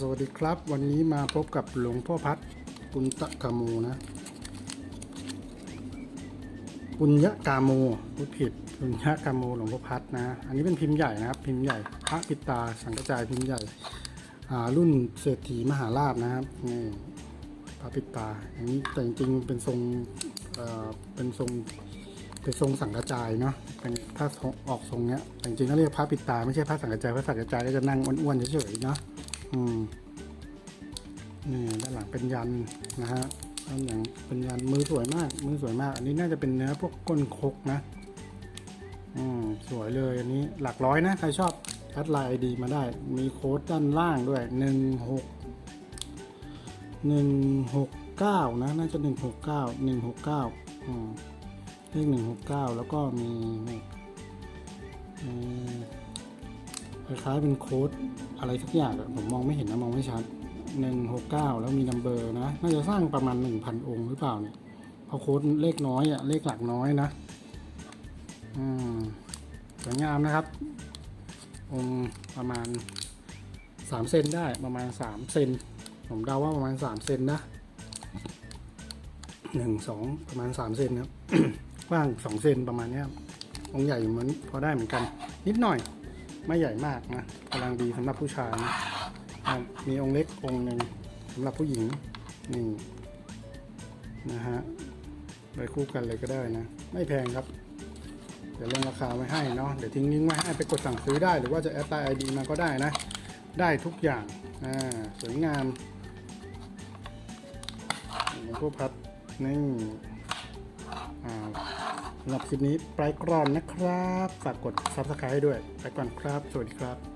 สวัสดีครับ วันนี้มาพบกับหลวงพ่อพัดปุณตะกาโมนะปุญญกาโมพูดผิดปุญญกาโมหลวงพ่อพัดนะ อันนี้เป็นพิมพ์ใหญ่นะครับ พิมพ์ใหญ่พระปิตาสังกจายพิมพ์ใหญ่รุ่นเศรษฐีมหาลาภนะครับนี่พระปิตาอย่างนี้แต่จริงๆเป็นทรงเป็นทรงเป็นทรงสังกจายเนาะเป็นถ้าออกทรงเนี้ยแต่จริงๆก็เรียกพระปิตาไม่ใช่พระสังกจายพระสังกจายก็จะนั่งอ้วนๆเฉยๆเนาะ อืมนี่ด้านหลังเป็นยันนะฮะด้านหลังเป็นยันมือสวยมาก มือสวยมาก อันนี้น่าจะเป็นเนื้อพวกก้นคกนะ อืมสวยเลยอันนี้หลักร้อยนะ ใครชอบแอดไลน์ไอดีมาได้ มีโค้ดด้านล่างด้วยหนึ่งหกหนึ่งหกเก้านะ น่าจะหนึ่งหกเก้าหนึ่งหกเก้าอืมเลขหนึ่งหกเก้าแล้วก็มีนี่มี คล้ายๆเป็นโค้ดอะไรสักอย่างผมมองไม่เห็นนะมองไม่ชัดหนึ่งหกเก้าแล้วมีนัมเบอร์นะ น่าจะสร้างประมาณหนึ่งพันองค์หรือเปล่าเนี่ยเพราะโค้ดเลขน้อยอะเลขหลักน้อยนะอืมสวยงามนะครับ องค์ประมาณสามเซนได้ประมาณสามเซนผมเดาว่าประมาณสามเซนนะหนึ่งสองประมาณสามเซนครับกว้างสองเซนประมาณนี้องค์ใหญ่เหมือนพอได้เหมือนกัน นิดหน่อย ไม่ใหญ่มากนะกำลังดีสำหรับผู้ชายนะมีองค์เล็กองค์หนึ่งสำหรับผู้หญิงนี่นะฮะไปคู่กันเลยก็ได้นะ ไม่แพงครับ เดี๋ยวลงราคาไว้ให้เนาะเดี๋ยวทิ้งลิงก์ไว้ให้ไปกดสั่งซื้อได้ หรือว่าจะแอดไลน์ไอดีมาก็ได้นะ ได้ทุกอย่างอ่าสวยงามหลวงพ่พัดนี่อ่า สำหรับคลิปนี้ไปก่อนนะครับ ฝากกด subscribe ด้วย ไปก่อนครับ สวัสดีครับ